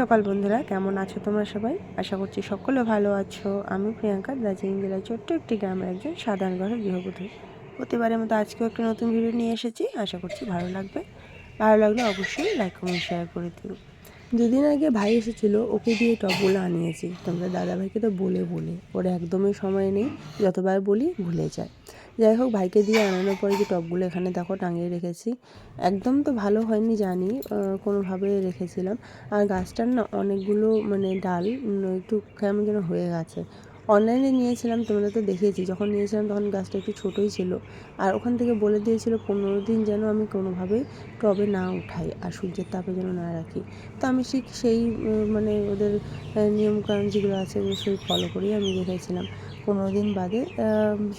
সকাল বন্ধুরা, কেমন আছো তোমরা সবাই? আশা করছি সকলে ভালো আছো। আমি প্রিয়াঙ্কা দার্জিলিং জেলার ছোট্ট একটি গ্রামের একজন সাধারণ ঘরের গৃহবধূ। প্রতিবারের মতো আজকেও একটা নতুন ভিডিও নিয়ে এসেছি। আশা করছি ভালো লাগবে। ভালো লাগলে অবশ্যই লাইক কমেন্ট শেয়ার করে দিও। দুদিন আগে ভাই এসেছিল, ওকে দিয়ে টপগুলো আনিয়েছি। তোমরা দাদাভাইকে তো বলে বলে, ওর একদমই সময় নেই। যতবার বলি ভুলে যায়। যাই হোক, ভাইকে দিয়ে আনানোর পরে যে টপগুলো এখানে দেখো টাঙিয়ে রেখেছি, একদম তো ভালো হয়নি জানি কোনোভাবে রেখেছিলাম। আর গাছটার না অনেকগুলো মানে ডাল একটু কেমন যেন হয়ে গেছে। অনলাইনে নিয়েছিলাম, তোমরা তো দেখেছি, যখন নিয়েছিলাম তখন গাছটা একটু ছোটোই ছিল। আর ওখান থেকে বলে দিয়েছিল, পনেরো দিন যেন আমি কোনোভাবেই টবে না উঠাই আর সূর্যের তাপে যেন না রাখি। তো আমি ঠিক সেই মানে ওদের নিয়মকানুন যেগুলো আছে সেই ফলো করেই আমি রেখেছিলাম। পনেরো দিন বাদে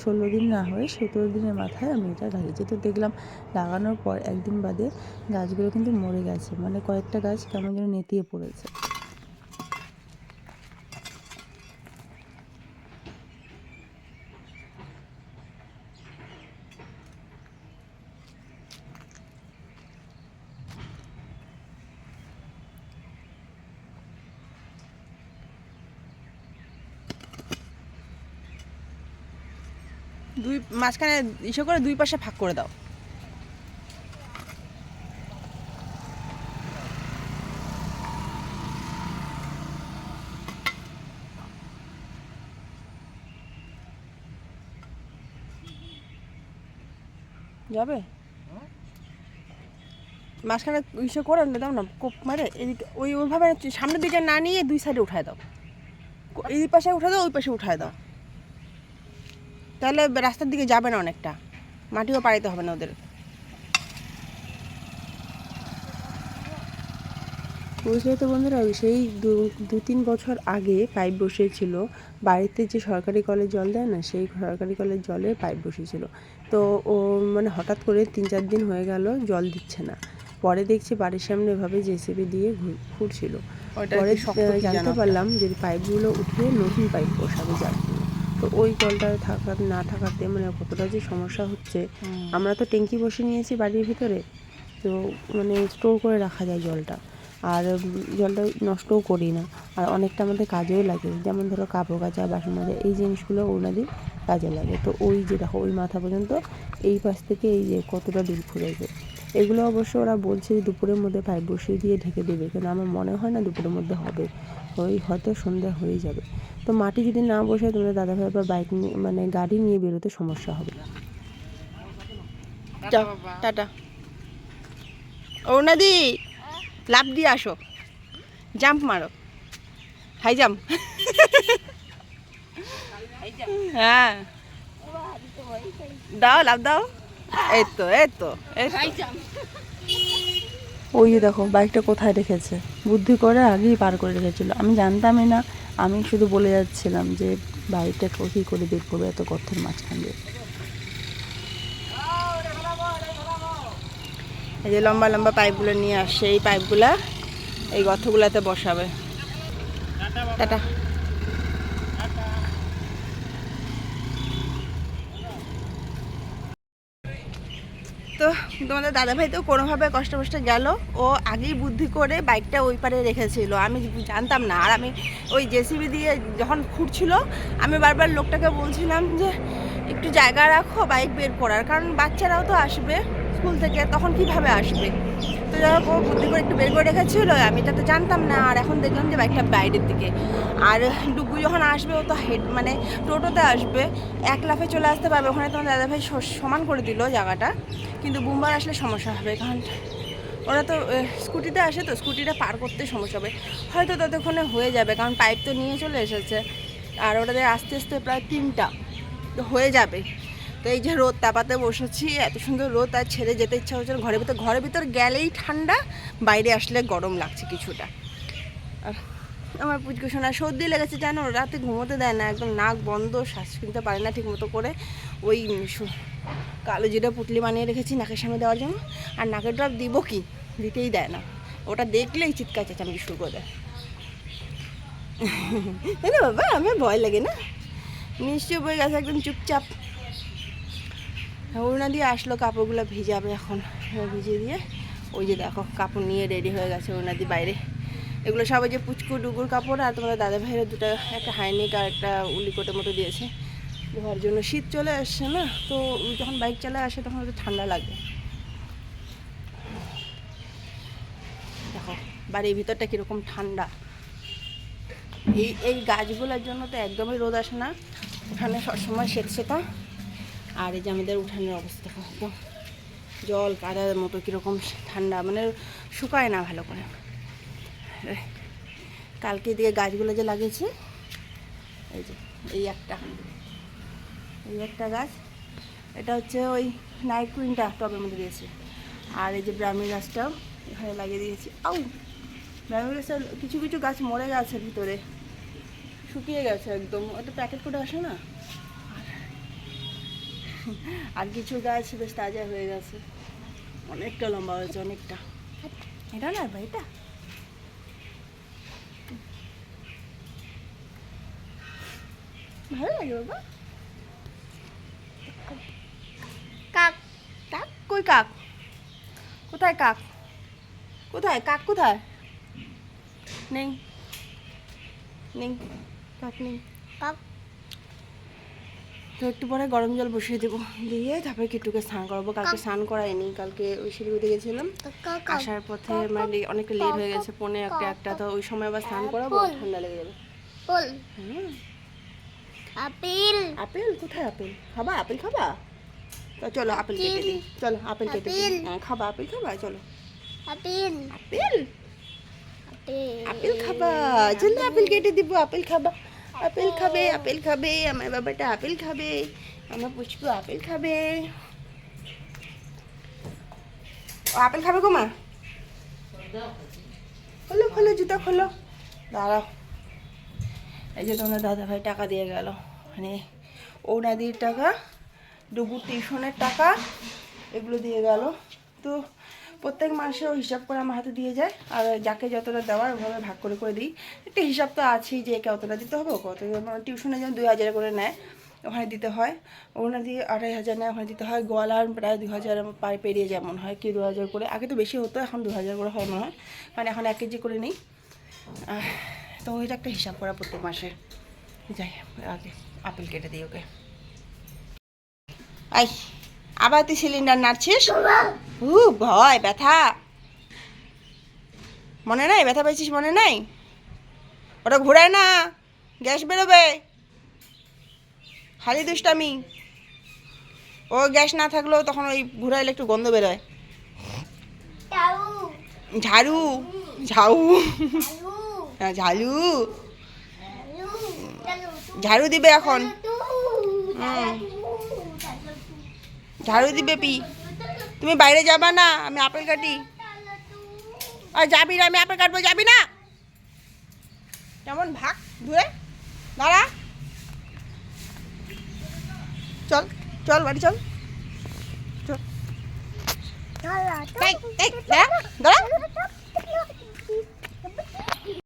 ষোলো দিন না হয়ে সতেরো দিনের মাথায় আমি এটা লাগিয়েছি। তো দেখলাম লাগানোর পর একদিন বাদে গাছগুলো কিন্তু মরে গেছে। মানে কয়েকটা গাছ কেমন যেন নেতিয়ে পড়েছে। দুই, মাঝখানে ইসে করে দুই পাশে ভাগ করে দাও। যাবে? মাঝখানে ইসে করে দাও না, কোপ মারে, এদিকে ওই ওইভাবে সামনের দিকে না নিয়ে দুই সাইডে উঠায় দাও। এই পাশে উঠে দাও, ওই পাশে উঠায় দাও। তাহলে রাস্তার দিকে যাবে না অনেকটা। মাটিও পাড়িতে হবে না ওদের। বুঝলে তো বন্ধুরা ওই সেই দু তিন বছর আগে পাইপ বসিয়েছিল। বাড়িতে যে সরকারি কলের জল দেয় না সেই সরকারি কলের জলের পাইপ বসিয়েছিল। তো ও মানে হঠাৎ করে তিন চার দিন হয়ে গেল জল দিচ্ছে না। পরে দেখছি বাড়ির সামনে এভাবে জেসিবি দিয়ে ঘুর- ঘুরছিল পরে জানতে পারলাম যে পাইপগুলো উঠিয়ে নতুন পাইপ বসাবে জন্য। তো ওই জলটা থাকার না থাকাতে মানে কতটা যে সমস্যা হচ্ছে। আমরা তো ট্যাঙ্কি বসে নিয়েছি বাড়ির ভিতরে তো মানে স্টোর করে রাখা যায় জলটা। আর জলটা নষ্টও করি না। আর অনেকটা আমাদের কাজেও লাগে। যেমন ধরো কাপড় কাচা বাসন মাজা এই জিনিসগুলো ওনাদের কাজে লাগে। তো ওই যে দেখো ওই মাথা পর্যন্ত এই পাশ থেকে এই যে কতটা দূর ফুরেছে এগুলো অবশ্য ওরা বলছে যে দুপুরের মধ্যে পাইপ বসিয়ে দিয়ে ঢেকে দেবে। কিন্তু আমার মনে হয় না দুপুরের মধ্যে হবে। ওই হয়তো সন্ধ্যা হয়ে যাবে। তো মাটি যদি না বসে তোমরা দাদাভাই বা বাইক নিয়ে মানে গাড়ি নিয়ে বেরোতে সমস্যা হবে। টাটা। অরুণাদি লাভ দিয়ে আসো। জাম্প মারো। High jump. হ্যাঁ। দাও লাভ দাও। এই তো এই তো এই তো। ওই যে দেখো বাইকটা কোথায় রেখেছে? বুদ্ধি করে আগেই পার করে রেখেছিল। আমি জানতামই না, আমি শুধু বলে যাচ্ছিলাম যে বাইকটা কী করে বের করবে এত গর্তের মাঝখান দিয়ে। এই যে লম্বা লম্বা পাইপগুলো নিয়ে আসছে। এই পাইপগুলা এই গর্তগুলাতে বসাবে। টাটা। তো তোমাদের দাদাভাই তো কোনোভাবে কষ্ট কষ্ট গেল। ও আগেই বুদ্ধি করে বাইকটা ওই পারে রেখেছিল। আমি জানতাম না। আর আমি ওই জেসিবি দিয়ে যখন খুঁড়ছিল, আমি বারবার লোকটাকে বলছিলাম যে, একটু জায়গা রাখো, বাইক বের করার। কারণ বাচ্চারাও তো আসবে। স্কুল থেকে, তখন কীভাবে আসবে? তো যাই হোক, ও বুদ্ধি করে একটু বের করে রেখেছিল, আমি এটা তো জানতাম না, আর এখন দেখলাম যে বাইকটা বাইরের দিকে। আর ডুগু যখন আসবে, ও তো হেড মানে টোটোতে আসবে, এক লাফে চলে আসতে পারবে। ওখানে তোমার দাদাভাই সমান করে দিল জায়গাটা, কিন্তু বুমবার আসলে সমস্যা হবে, কারণ ওরা তো স্কুটিতে আসে তো, স্কুটিটা পার করতে সমস্যা হবে। হয়তো ততক্ষণে হয়ে যাবে, কারণ পাইপ তো নিয়ে চলে এসেছে। আর ওটাদের আস্তে আস্তে প্রায় তিনটা হয়ে যাবে। তো এই যে রোদ তাপাতে বসেছি, এত সুন্দর রোদ, আর ছেড়ে যেতে ইচ্ছা হচ্ছে না ঘরের ভিতর। ঘরের ভিতর গেলেই ঠান্ডা, বাইরে আসলে গরম লাগছে কিছুটা। আর আমার পুচকু সোনা, সর্দি লেগেছে জানো? রাতে ঘুমোতে দেয় না, একদম নাক বন্ধ, শ্বাস কিনতে পারে না ঠিক মতো করে। ওই কালো জিরা পুটলি বানিয়ে রেখেছি নাকের সামনে দেওয়ার জন্য। আর নাকের ড্রপ দিব কি? দিতেই দেয় না। ওটা দেখলেই চিৎকার চেঁচামেচি শুরু করে দেয়। বাবা? আমার ভয় লাগে না। নিশ্চয় বই গেছে, একদম চুপচাপ। অরুণা দিয়ে আসলো, কাপড়গুলো ভিজাবে এখন ভিজে দিয়ে ওই যে দেখো, কাপড় নিয়ে রেডি হয়ে গেছে অরুণাদি বাইরে। এগুলো সবাই যে পুচকু ডুগুর কাপড় আর তোমাদের দাদা ভাইয়ের দুটো, একটা হাইনিক আর একটা উলিকোটের মতো দিয়েছে। ধোয়ার জন্য শীত চলে আসছে না, তো যখন বাইক চালায় আসে তখন একটু ঠান্ডা লাগে। দেখো, বাড়ির ভিতরটা কীরকম ঠান্ডা। এই এই গাছগুলোর জন্য তো একদমই রোদ আসে না। উঠানে সবসময় সেট সেটা আর এই যে আমাদের উঠানের অবস্থা জল, কাদার মতো কীরকম ঠান্ডা মানে শুকায় না ভালো করে। কালকে দিয়ে গাছগুলো যে লাগিয়েছে, এই যে, এই একটা। এই একটা গাছ, এটা হচ্ছে ওই নাইট কুইনটা টবের মধ্যে দিয়েছে। আর এই যে ব্রাহ্মী গাছটাও এখানে লাগিয়ে দিয়েছি। আউ! ব্রাহ্মী গাছটা কিছু কিছু গাছ মরে গেছে ভিতরে। শুকিয়ে গেছে একদম। ওটা প্যাকেট করে আসে না? আর কিছু গাছ বেশ তাজা হয়ে গেছে। অনেকটা লম্বা হয়েছে অনেকটা। এটা না ভাই এটা? ভালো লাগে বাবা। কাক। কাক? কই কাক? কোথায় কাক? কোথায়? কাক কোথায়? নেই। নেই কাক নেই। কাক তো একটু পরে গরম জল বসিয়ে দেবো। দিয়ে তারপরে কিট্টুকে স্নান করাবো। কালকে স্নান করাইনি কালকে ওই শিলিগুড়িতে গেছিলাম। আসার পথে মানে অনেকটা লেট হয়ে গেছে পৌনে একটা একটা। তো ওই সময় আবার স্নান করাবো ঠান্ডা লেগে যাবে। আপেল। আপেল? কোথায় আপেল? খাবা? আপেল খাবা? তো চলো আপেল কেটে দিই। চলো আপেল কেটে দিই। হ্যাঁ খাবা? আপেল খাবা? চলো। আপেল। আপেল? আপেল। আপেল খাবা। চলো আপেল। কেটে দিব আপেল খাবা। আপেল খাবে আপেল খাবে, আমার বাবাটা আপেল খাবে, আমার পুচকু আপেল খাবে। আপেল খাবে গো মা? খোলো খোলো, জুতা খোলো। দাঁড়াও। এই যে তোমার দাদা ভাই টাকা দিয়ে গেল। মানে ওনাদির টাকা ডুবুর টিউশনের টাকা, এগুলো দিয়ে গেল। তো প্রত্যেক মাসে ও হিসাব করে আমার হাতে দিয়ে যায়, আর যাকে যতটা দেওয়ার ওভাবে ভাগ করে করে দিই। একটা হিসাব তো আছেই যে একে অতটা দিতে হবে কত টিউশনে যেমন দুই হাজার করে নেয়, ওখানে দিতে হয়। ওখানে দিয়ে আড়াই হাজার নেয়, ওখানে দিতে হয়। গোয়ালার প্রায় দু হাজার পেরিয়ে যেমন হয়, কি দু হাজার করে। আগে তো বেশি হতো, এখন দু হাজার করে হয় মনে হয়। মানে এখন এক কেজি করে নেই। তো ওইটা একটা হিসাব করা প্রত্যেক মাসে। যাই, আগে আপেল কেটে দিই ওকে। আই, আবার তুই সিলিন্ডার নাড়ছিস? হু ভয় ব্যথা। মনে নাই? ব্যথা পেয়েছিস মনে নাই? ওটা ঘোরায় না। গ্যাস বেরোবে। হালি দুষ্টামি। ও গ্যাস না থাকলেও তখন ওই ঘুরাইলে একটু গন্ধ বেরোয়। ঝাড়ু। ঝাউ হ্যাঁ, ঝালু ঝাড়ু দিবে এখন। ঝাড়ু দিবে পি। তুমি বাইরে যাবা না আমি আপেল কাটি। আর যাবি না আমি আপেল কাটবো যাবি না? কেমন ভাগ ধুয়ে? দাঁড়া। চল চল বাড়ি চল। চল। দাঁড়া হ্যাঁ, দাঁড়া।